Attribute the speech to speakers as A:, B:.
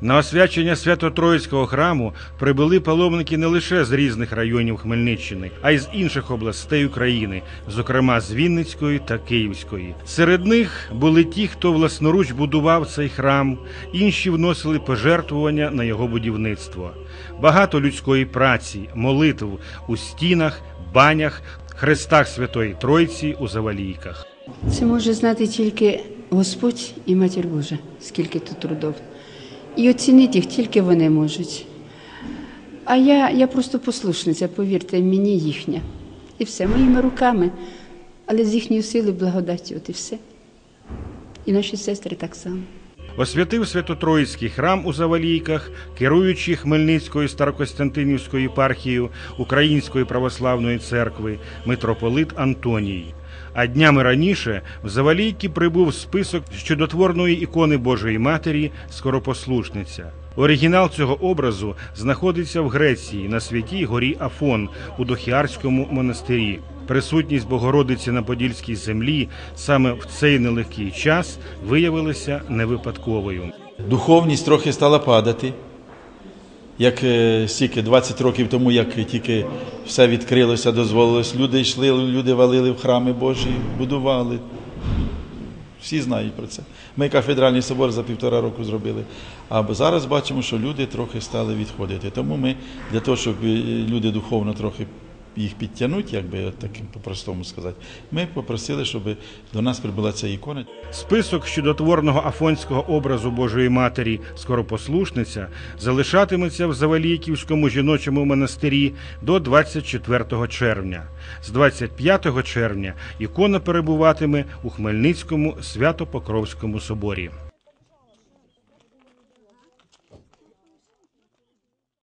A: На освячення Свято-Троїцького храму прибули паломники не лише з різних районів Хмельниччини, а й з інших областей України, зокрема з Вінницької та Київської. Серед них були ті, хто власноруч будував цей храм, інші вносили пожертвування на його будівництво. Багато людської праці, молитв у стінах, банях, хрестах Святої Тройці у Завалійках.
B: Це може знати тільки Господь і Матір Божа, скільки тут трудов. І оцінити їх тільки вони можуть. А я, я просто послушниця, повірте, мені їхня. І все, моїми руками, але з їхньою силою благодаті, от і все. І наші сестри так само.
A: Освятив Свято-Троїцький храм у Завалійках, керуючий Хмельницькою Старокостянтинівською єпархією Української православної церкви митрополит Антоній. А днями раніше в Завалійки прибув список чудотворної ікони Божої Матері Скоропослушниця. Оригінал цього образу знаходиться в Греції на святій горі Афон у Дохіарському монастирі. Присутність Богородиці на Подільській землі саме в цей нелегкий час виявилася не випадковою.
C: Духовність трохи стала падати. Як е, стільки 20 років тому, як тільки все відкрилося, дозволилось, люди йшли, люди валили в храми Божі, будували. Всі знають про це. Ми кафедральний собор за півтора року зробили. А зараз бачимо, що люди трохи стали відходити. Тому ми для того, щоб е, люди духовно трохи їх підтягнути, як би так по-простому сказати, ми попросили, щоб до нас прибула ця ікона.
A: Список чудотворного афонського образу Божої Матері Скоропослушниця залишатиметься в Завалійківському жіночому монастирі до 24 червня. З 25 червня ікона перебуватиме у Хмельницькому Свято-Покровському соборі.